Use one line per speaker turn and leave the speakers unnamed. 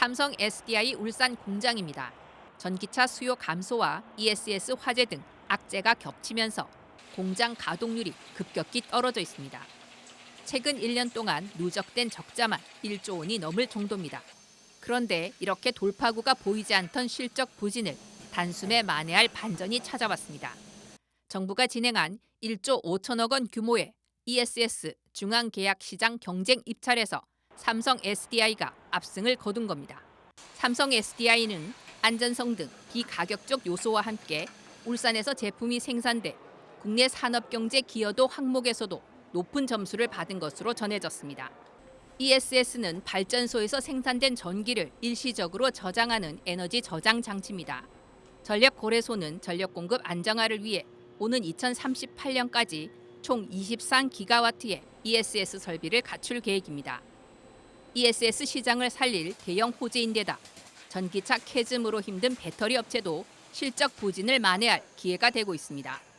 삼성 SDI 울산 공장입니다. 전기차 수요 감소와 ESS 화재 등 악재가 겹치면서 공장 가동률이 급격히 떨어져 있습니다. 최근 1년 동안 누적된 적자만 1조 원이 넘을 정도입니다. 그런데 이렇게 돌파구가 보이지 않던 실적 부진을 단숨에 만회할 반전이 찾아왔습니다. 정부가 진행한 1조 5천억 원 규모의 ESS 중앙계약시장 경쟁 입찰에서 삼성 SDI가 압승을 거둔 겁니다. 삼성 SDI는 안전성 등 비가격적 요소와 함께 울산에서 제품이 생산돼 국내 산업경제 기여도 항목에서도 높은 점수를 받은 것으로 전해졌습니다. ESS는 발전소에서 생산된 전기를 일시적으로 저장하는 에너지 저장 장치입니다. 전력 거래소는 전력 공급 안정화를 위해 오는 2038년까지 총 23기가와트의 ESS 설비를 갖출 계획입니다. ESS 시장을 살릴 대형 호재인데다 전기차 캐즘으로 힘든 배터리 업체도 실적 부진을 만회할 기회가 되고 있습니다.